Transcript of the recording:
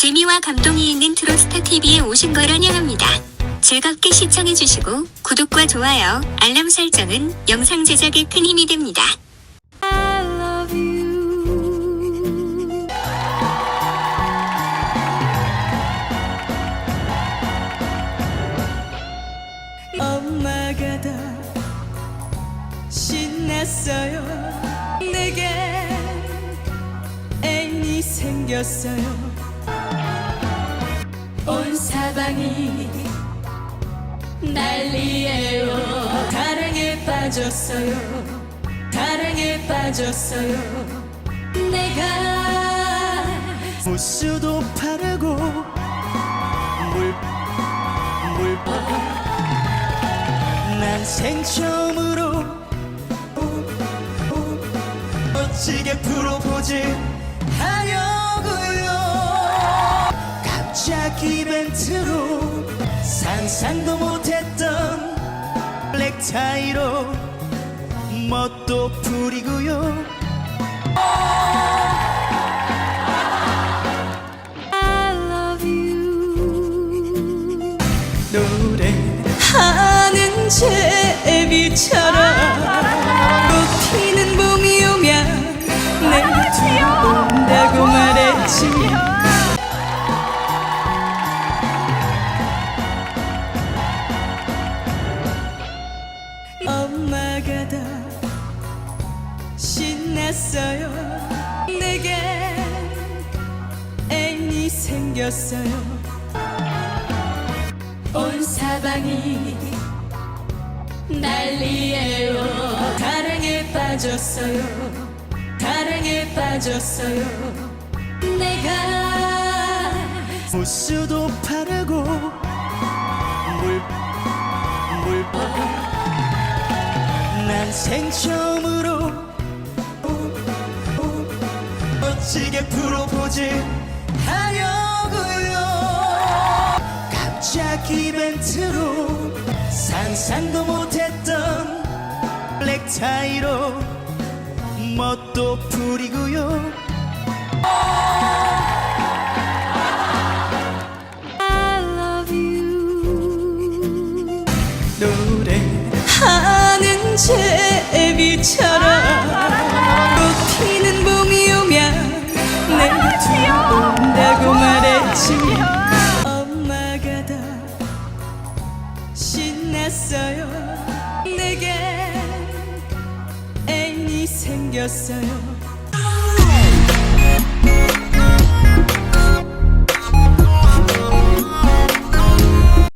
재미와 감동이 있는 트로스타 TV에 오신 걸 환영합니다. 즐겁게 시청해주시고 구독과 좋아요, 알람 설정은 영상 제작에 큰 힘이 됩니다. 엄마가 다 신났어요. 내게 애인이 생겼어요. 온 사방이 난리예요. 사랑에 빠졌어요. 사랑에 빠졌어요. 내가 무수도 바르고 물, 물, 난 생처음으로 멋지게 프로포즈 하려고요 깜짝 이벤트로 상상도 못했던 블랙타이로 멋도 부리고요 I love you. 노래하는 제비처럼 엄마가 다 신났어요. 내게 애인이 생겼어요. 온 사방이 난리예요. 사랑에 빠졌어요. 사랑에 빠졌어요. 내가 무수도 바르고 난 생 처음으로 멋지게 프로포즈 하려고요. 깜짝 이벤트로 상상도 못했던 블랙타이로 멋도 부리고요. I love you 제비처럼 꽃피는 봄이 오면 내 온다고 말했지 엄마가 더 신났어요. 내게 애인이 생겼어요.